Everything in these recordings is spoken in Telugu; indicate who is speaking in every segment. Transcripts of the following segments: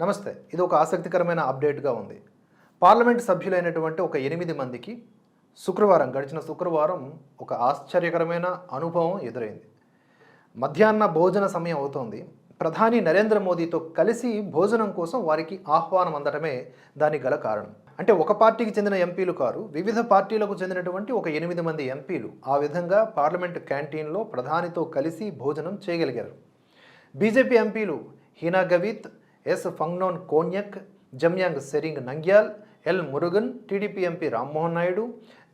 Speaker 1: నమస్తే ఇది ఒక ఆసక్తికరమైన అప్డేట్గా ఉంది. పార్లమెంట్ సభ్యులైనటువంటి ఒక ఎనిమిది మందికి శుక్రవారం గడిచిన శుక్రవారం ఒక ఆశ్చర్యకరమైన అనుభవం ఎదురైంది. మధ్యాహ్న భోజన సమయం అవుతోంది. ప్రధాని నరేంద్ర మోదీతో కలిసి భోజనం కోసం వారికి ఆహ్వానం అందడమే దానికి గల కారణం. అంటే ఒక పార్టీకి చెందిన ఎంపీలు కారు వివిధ పార్టీలకు చెందినటువంటి ఒక ఎనిమిది మంది ఎంపీలు ఆ విధంగా పార్లమెంట్ క్యాంటీన్లో ప్రధానితో కలిసి భోజనం చేయగలిగారు. బీజేపీ ఎంపీలు Heena Gavit S Phangnon Konyak Jamyang Tsering Namgyal L Murugan TDP MP Rammohan Naidu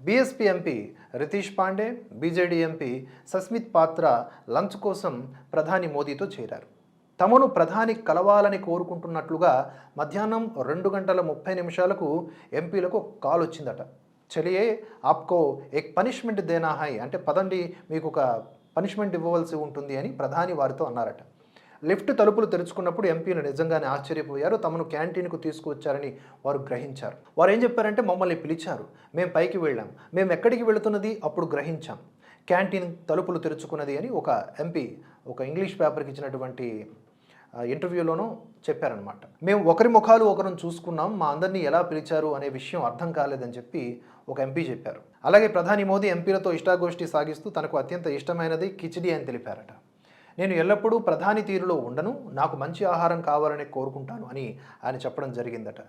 Speaker 1: BSP MP Ritesh Pandey BJD MP Sasmit Patra lunch కోసం ప్రధాని మోదీతో చేరారు తమను ప్రధాని కలవాలని కోరుకుంటున్నట్లుగా మధ్యాహ్నం రెండు గంటల ముప్పై నిమిషాలకు ఎంపీలకు కాల్ వచ్చిందట చలియే ఆప్కో ఎక్ పనిష్మెంట్ దేనా హై అంటే పదండి మీకు ఒక పనిష్మెంట్ ఇవ్వవలసి ఉంటుంది అని ప్రధాని వారితో అన్నారట లిఫ్ట్ తలుపులు తెరుచుకున్నప్పుడు ఎంపీలు నిజంగానే ఆశ్చర్యపోయారు. తమను క్యాంటీన్కు తీసుకువచ్చారని వారు గ్రహించారు. వారు ఏం చెప్పారంటే మమ్మల్ని పిలిచారు. మేము పైకి వెళ్ళాం. మేము ఎక్కడికి వెళుతున్నది? అప్పుడు గ్రహించాం. క్యాంటీన్ తలుపులు తెరుచుకున్నది అని ఒక ఎంపీ ఒక ఇంగ్లీష్ పేపర్కి ఇచ్చినటువంటి ఇంటర్వ్యూలోనూ చెప్పారనమాట మేము ఒకరి ముఖాలు ఒకరిని చూసుకున్నాం. మా అందరినీ ఎలా పిలిచారు అనే విషయం అర్థం కాలేదని చెప్పి ఒక ఎంపీ చెప్పారు. అలాగే ప్రధాని మోదీ ఎంపీలతో ఇష్టాగోష్ఠి సాగిస్తూ తనకు అత్యంత ఇష్టమైనది కిచిడి అని తెలిపారట. నేను ఎల్లప్పుడూ ప్రధాని తీరులో ఉండను నాకు మంచి ఆహారం కావాలని కోరుకుంటాను అని ఆయన చెప్పడం జరిగిందట.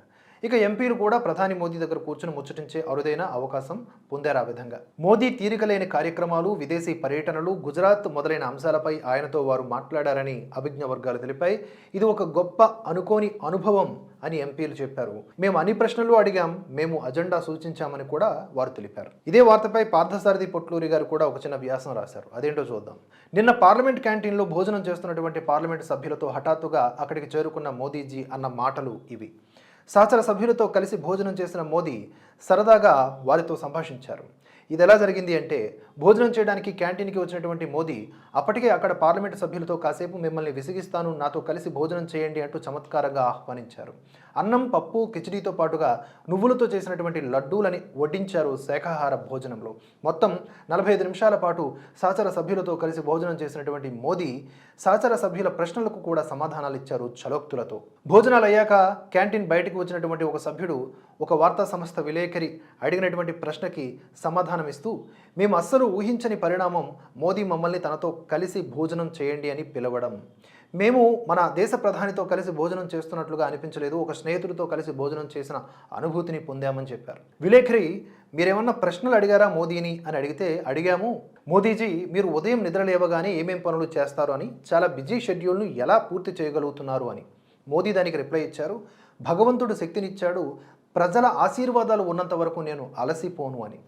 Speaker 1: ఇక ఎంపీలు కూడా ప్రధాని మోదీ దగ్గర కూర్చుని ముచ్చటించే అరుదైన అవకాశం పొందారు ఆ విధంగా. మోదీ తీరికలేని కార్యక్రమాలు విదేశీ పర్యటనలు గుజరాత్ మొదలైన అంశాలపై ఆయనతో వారు మాట్లాడారని అభిజ్ఞ వర్గాలు తెలిపాయి. ఇది ఒక గొప్ప అనుకోని అనుభవం అని ఎంపీలు చెప్పారు. మేము అన్ని ప్రశ్నలు అడిగాం మేము అజెండా సూచించామని కూడా వారు తెలిపారు. ఇదే వార్తపై పార్థసారథి పొట్లూరి గారు కూడా ఒక చిన్న వ్యాసం రాశారు. అదేంటో చూద్దాం. నిన్న పార్లమెంట్ క్యాంటీన్లో భోజనం చేస్తున్నటువంటి పార్లమెంట్ సభ్యులతో హఠాత్తుగా అక్కడికి చేరుకున్న మోదీజీ అన్న మాటలు ఇవి. సహచర సభ్యులతో కలిసి భోజనం చేసిన మోదీ సరదాగా వారితో సంభాషించారు. ఇది ఎలా జరిగింది అంటే భోజనం చేయడానికి క్యాంటీన్కి వచ్చినటువంటి మోదీ అప్పటికే అక్కడ పార్లమెంటు సభ్యులతో కాసేపు మిమ్మల్ని విసిగిస్తాను నాతో కలిసి భోజనం చేయండి అంటూ చమత్కారంగా ఆహ్వానించారు. అన్నం పప్పు కిచిడీతో పాటుగా నువ్వులతో చేసినటువంటి లడ్డూలని వడ్డించారు శాఖాహార భోజనంలో. మొత్తం నలభై ఐదు నిమిషాల పాటు సహచర సభ్యులతో కలిసి భోజనం చేసినటువంటి మోదీ సహచర సభ్యుల ప్రశ్నలకు కూడా సమాధానాలు ఇచ్చారు చలోక్తులతో. భోజనాలు అయ్యాక క్యాంటీన్ బయటకు వచ్చినటువంటి ఒక సభ్యుడు ఒక వార్తా సంస్థ విలేకరి అడిగినటువంటి ప్రశ్నకి సమాధానం ఇస్తూ మేము అస్సలు ఊహించని పరిణామం మోదీ మమ్మల్ని తనతో కలిసి భోజనం చేయండి అని పిలవడం. మేము మన దేశ ప్రధానితో కలిసి భోజనం చేస్తున్నట్లుగా అనిపించలేదు. ఒక స్నేహితుడితో కలిసి భోజనం చేసిన అనుభూతిని పొందామని చెప్పారు. విలేఖరి మీరేమన్నా ప్రశ్నలు అడిగారా మోదీని అని అడిగితే అడిగాము. మోదీజీ మీరు ఉదయం నిద్ర లేవగానే ఏమేం పనులు చేస్తారు అని చాలా బిజీ షెడ్యూల్ను ఎలా పూర్తి చేయగలుగుతున్నారు అని. మోదీ దానికి రిప్లై ఇచ్చారు. భగవంతుడు శక్తినిచ్చాడు. ప్రజల ఆశీర్వాదాలు ఉన్నంత వరకు నేను అలసిపోను అని.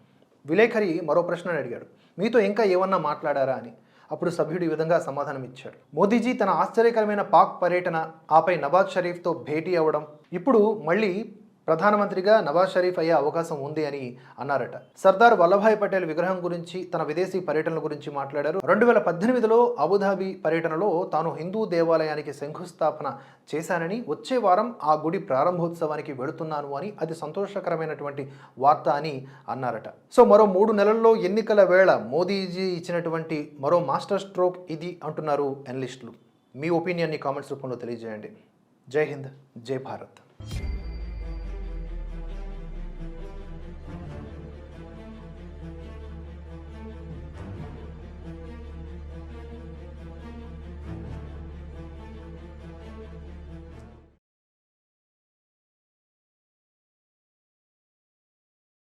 Speaker 1: విలేకరి మరో ప్రశ్నను అడిగాడు. మీతో ఇంకా ఏమన్నా మాట్లాడారా? అని. అప్పుడు సభ్యుడు ఈ విధంగా సమాధానం ఇచ్చాడు. మోదీజీ తన ఆశ్చర్యకరమైన పాక్ పర్యటన ఆపై నవాజ్ షరీఫ్తో భేటీ అవ్వడం ఇప్పుడు మళ్ళీ ప్రధానమంత్రిగా నవాజ్ షరీఫ్ అయ్యే అవకాశం ఉంది అని అన్నారట. సర్దార్ వల్లభాయ్ పటేల్ విగ్రహం గురించి తన విదేశీ పర్యటనల గురించి మాట్లాడారు. రెండు వేల పద్దెనిమిదిలో అబుధాబి పర్యటనలో తాను హిందూ దేవాలయానికి శంకుస్థాపన చేశానని వచ్చే వారం ఆ గుడి ప్రారంభోత్సవానికి వెళుతున్నాను అని అది సంతోషకరమైనటువంటి వార్త అని అన్నారట. సో మరో మూడు నెలల్లో ఎన్నికల వేళ మోదీజీ ఇచ్చినటువంటి మరో మాస్టర్ స్ట్రోక్ ఇది అంటున్నారు ఎనలిస్టులు. మీ ఒపీనియన్ని కామెంట్స్ రూపంలో తెలియజేయండి. జై హింద్ జై భారత్.